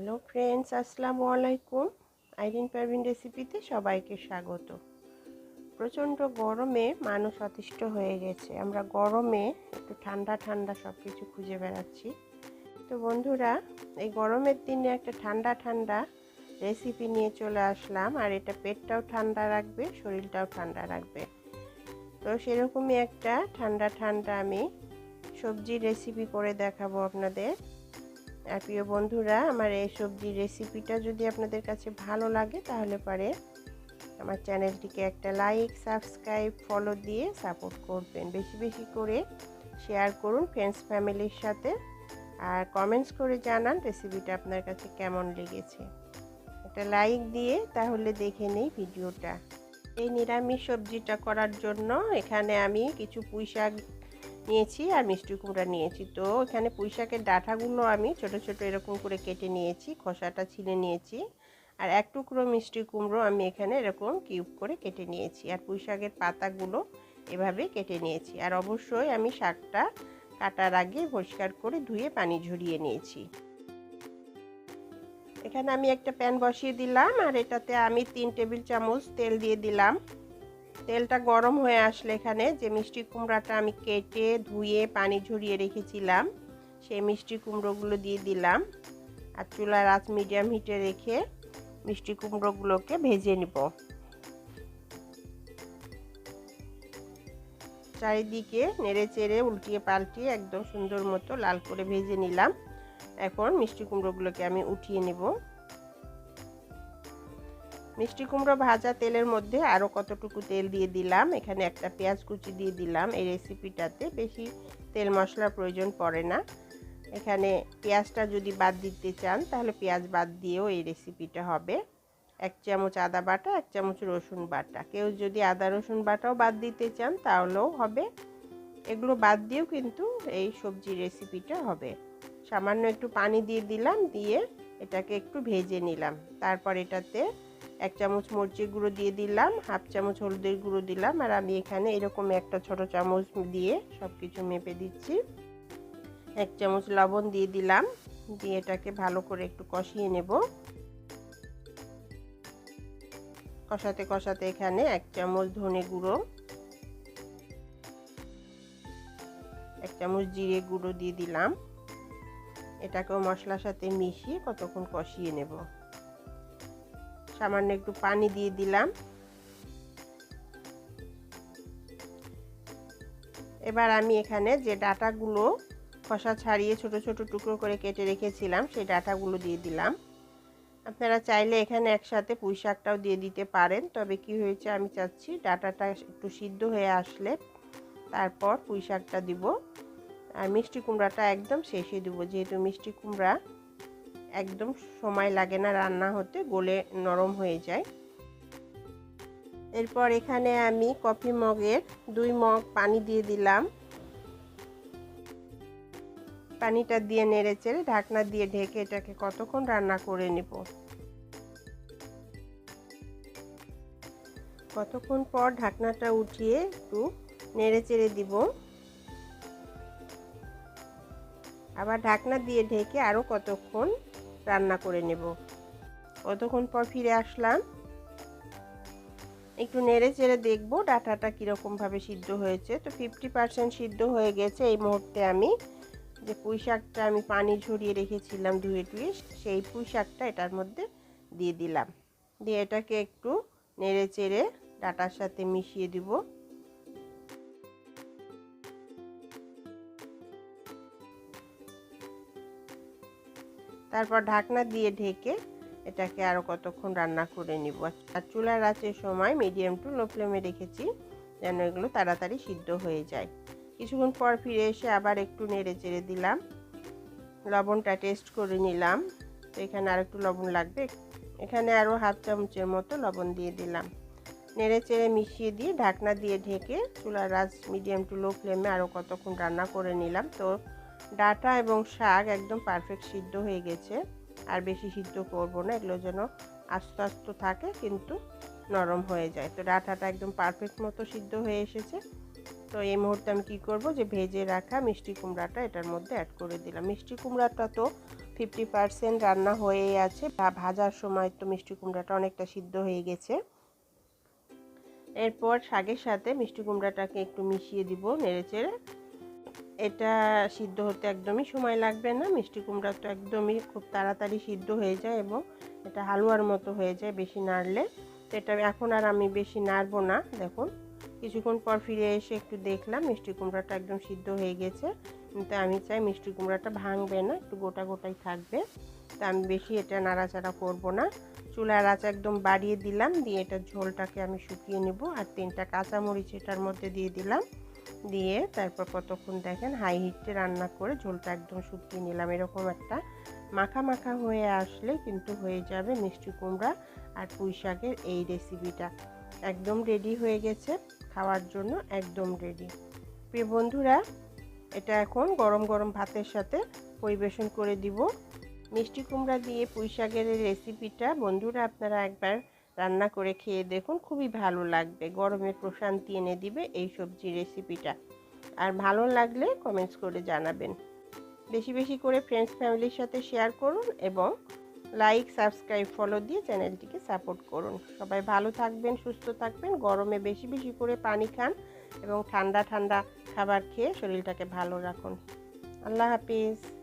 Hello friends আসসালামু আলাইকুম আইরিন পারভিন রেসিপিতে সবাইকে স্বাগত। প্রচণ্ড গরমে মানুষ অতিষ্ঠ হয়ে গেছে। আমরা গরমে একটু ঠান্ডা ঠান্ডা সব কিছু খুঁজে বেড়াচ্ছি। তো বন্ধুরা, এই গরমের দিনে একটা ঠান্ডা ঠান্ডা রেসিপি নিয়ে চলে আসলাম। আর এটা পেটটাও ঠান্ডা রাখবে, শরীরটাও ঠান্ডা রাখবে। তো সেরকমই একটা ঠান্ডা ঠান্ডা আমি সবজির রেসিপি করে দেখাবো আপনাদের। আর প্রিয় বন্ধুরা, আমার এই সবজির রেসিপিটা যদি আপনাদের কাছে ভালো লাগে, তাহলে পারে আমার চ্যানেলটিকে একটা লাইক সাবস্ক্রাইব ফলো দিয়ে সাপোর্ট করবেন। বেশি বেশি করে শেয়ার করুন ফ্রেন্ডস ফ্যামিলির সাথে আর কমেন্টস করে জানান রেসিপিটা আপনার কাছে কেমন লেগেছে। একটা লাইক দিয়ে তাহলে দেখে নেই ভিডিওটা এই নিরামিষ সবজিটা করার জন্য এখানে আমি কিছু পুঁই শাক নিয়েছি আর মিষ্টি কুমড়া নিয়েছি। তো এখানে পুঁই শাকের ডাঁটাগুলো আমি ছোট ছোট এরকম করে কেটে নিয়েছি, খোসাটা ছিলে নিয়েছি। আর এক টুকরো মিষ্টি কুমড়ো আমি এখানে এরকম কিউব করে কেটে নিয়েছি। আর পুঁই শাকের পাতাগুলো এভাবে কেটে নিয়েছি। আর অবশ্যই আমি শাকটা কাটার আগে পরিষ্কার করে ধুয়ে পানি ঝরিয়ে নিয়েছি। এখানে আমি একটা প্যান বসিয়ে দিলাম আর এটাতে আমি তিন টেবিল চামচ তেল দিয়ে দিলাম। তেলটা গরম হয়ে আসলে এখানে যে মিষ্টি কুমড়াটা আমি কেটে ধুয়ে, পানি ঝরিয়ে রেখেছিলাম, সেই মিষ্টি কুমড়োগুলো দিয়ে দিলাম আর চুলার আঁচ মিডিয়াম হিটে রেখে মিষ্টি কুমড়োগুলোকে ভেজে নিব। চারিদিকে নেড়ে চেড়ে, উল্টিয়ে পাল্টিয়ে একদম সুন্দর মতো লাল করে ভেজে নিলাম। এখন মিষ্টি কুমড়োগুলোকে আমি উঠিয়ে নেব। মিষ্টি কুমড়ো ভাজা তেলের মধ্যে আরও কতটুকু তেল দিয়ে দিলাম, এখানে একটা পেঁয়াজ কুচি দিয়ে দিলাম। এই রেসিপিটাতে বেশি তেল মশলার প্রয়োজন পড়ে না। এখানে পেঁয়াজটা যদি বাদ দিতে চান, তাহলে পেঁয়াজ বাদ দিয়েও এই রেসিপিটা হবে। এক চামচ আদা বাটা, এক চামচ রসুন বাটা। কেউ যদি আদা রসুন বাটাও বাদ দিতে চান, তাহলেও হবে। এগুলো বাদ দিয়েও কিন্তু এই সবজি রেসিপিটা হবে। সামান্য একটু পানি দিয়ে দিলাম, দিয়ে এটাকে একটু ভেজে নিলাম। তারপর এটাতে এক চামচ মরিচের গুঁড়ো দিয়ে দিলাম, হাফ চামচ হলুদের গুঁড়ো দিলাম, আর আমি এখানে এরকম একটা ছোট চামচ দিয়ে সব কিছু মেপে দিচ্ছি। এক চামচ লবণ দিয়ে দিলাম, দিয়ে এটাকে ভালো করে একটু কষিয়ে নেব। কষাতে কষাতে এখানে এক চামচ ধনে গুঁড়ো, এক চামচ জিরে গুঁড়ো দিয়ে দিলাম। এটাকেও মশলার সাথে মিশিয়ে কতক্ষণ কষিয়ে নেব। সামান্য একটু পানি দিয়ে দিলাম। এবার আমি এখানে যে ডাটাগুলো খসা ছাড়িয়ে ছোট ছোট টুকরো করে কেটে রেখেছিলাম, সেই ডাটাগুলো দিয়ে দিলাম। আপনারা চাইলে এখানে একসাথে পুঁই শাকটাও দিয়ে দিতে পারেন, তবে কি হয়েছে আমি চাচ্ছি ডাটাটা একটু সিদ্ধ হয়ে আসলে তারপর পুঁই শাকটা দিব। আর মিষ্টি কুমড়াটা একদম শেষে দেবো, যেহেতু মিষ্টি কুমড়া একদম সময় লাগে না রান্না হতে, গলে নরম হয়ে যায়। এরপর এখানে আমি কফি মগের দুই মগ পানি দিয়ে দিলাম। পানিটা দিয়ে নেড়ে চেড়ে ঢাকনা দিয়ে ঢেকে এটাকে কতক্ষণ রান্না করে নেব? কতক্ষণ পর ঢাকনাটা উঠিয়ে একটু নেড়ে চেড়ে দিব। আবার ঢাকনা দিয়ে ঢেকে আরও কতক্ষণ রান্না করে নেব। কতক্ষণ পর ফিরে আসলাম? একটু নেড়ে চেড়ে দেখব ডাটাটা কীরকমভাবে সিদ্ধ হয়েছে। তো ফিফটি পারসেন্ট সিদ্ধ হয়ে গেছে এই মুহূর্তে আমি। যে পুঁই শাকটা আমি পানি ঝরিয়ে রেখেছিলাম ধুয়ে টুয়ে, সেই পুঁই শাকটা এটার মধ্যে দিয়ে দিলাম। দিয়ে এটাকে একটু নেড়ে চেড়ে ডাটার সাথে মিশিয়ে দিব। তারপর ঢাকনা দিয়ে ঢেকে এটাকে আরও কতক্ষণ রান্না করে নিব। আর চুলার আঁচের সময় মিডিয়াম টু লো ফ্লেমে রেখেছি যেন এগুলো তাড়াতাড়ি সিদ্ধ হয়ে যায়। কিছুক্ষণ পর ফিরে এসে আবার একটু নেড়ে চেড়ে দিলাম। লবণটা টেস্ট করে নিলাম। তো এখানে আর একটু লবণ লাগবে। এখানে আরও হাফ চামচের মতো লবণ দিয়ে দিলাম। নেড়ে চেড়ে মিশিয়ে দিয়ে ঢাকনা দিয়ে ঢেকে চুলার আঁচ মিডিয়াম টু লো ফ্লেমে আরও কতক্ষণ রান্না করে নিলাম। তো ডাটা এবং শাক একদম পারফেক্ট সিদ্ধ হয়ে গেছে। আর বেশি সিদ্ধ করব না, এগুলো যেন আস্তে আস্তে থাকে কিন্তু নরম হয়ে যায়। তো ডাটাটা একদম পারফেক্ট মতো সিদ্ধ হয়ে এসেছে। তো এই মুহূর্তে আমি কী করব যে ভেজে রাখা মিষ্টি কুমড়াটা এটার মধ্যে অ্যাড করে দিলাম। মিষ্টি কুমড়াটা তো ফিফটি পারসেন্ট রান্না হয়েই আছে। ভাজার সময় তো মিষ্টি কুমড়াটা অনেকটা সিদ্ধ হয়ে গেছে। এরপর শাকের সাথে মিষ্টি কুমড়াটাকে একটু মিশিয়ে দিব নেড়েচেড়ে। এটা সিদ্ধ হতে একদমই সময় লাগবে না। মিষ্টি কুমড়া তো একদমই খুব তাড়াতাড়ি সিদ্ধ হয়ে যায় এবং এটা হালুয়ার মতো হয়ে যায় বেশি নাড়লে। তো এটা এখন আর আমি বেশি নাড়বো না। দেখুন, কিছুক্ষণ পর ফিরে এসে একটু দেখলাম মিষ্টি কুমড়াটা একদম সিদ্ধ হয়ে গেছে। কিন্তু আমি চাই মিষ্টি কুমড়াটা ভাঙবে না, একটু গোটা গোটাই থাকবে। তা আমি বেশি এটা নাড়াচাড়া করব না। চুলার আঁচ একদম বাড়িয়ে দিলাম, দিয়ে এটা ঝোলটাকে আমি শুকিয়ে নেব। আর তিনটা কাঁচামরিচ এটার মধ্যে দিয়ে দিলাম। দিয়ে তারপর কতক্ষণ দেখেন হাই হিটে রান্না করে ঝোলটা একদম শুকিয়ে নিলাম। এরকম একটা মাখা মাখা হয়ে আসলে কিন্তু হয়ে যাবে মিষ্টি কুমড়া আর পুঁই শাকের এই রেসিপিটা একদম রেডি হয়ে গেছে, খাওয়ার জন্য একদম রেডি প্রিয় বন্ধুরা, এটা এখন গরম গরম ভাতের সাথে পরিবেশন করে দিব। মিষ্টি কুমড়া দিয়ে পুঁই শাকের রেসিপিটা বন্ধুরা আপনারা একবার রান্না করে খেয়ে দেখুন, খুবই ভালো লাগবে। গরমের প্রশান্তি এনে দিবে এই সবজি রেসিপিটা আর ভালো লাগলে কমেন্টস করে জানাবেন। বেশি বেশি করে ফ্রেন্ডস ফ্যামিলির সাথে শেয়ার করুন এবং লাইক সাবস্ক্রাইব ফলো দিয়ে চ্যানেলটিকে সাপোর্ট করুন। সবাই ভালো থাকবেন, সুস্থ থাকবেন, গরমে বেশি বেশি করে পানি খান এবং ঠান্ডা ঠান্ডা খাবার খেয়ে শরীরটাকে ভালো রাখুন। আল্লাহ হাফিজ।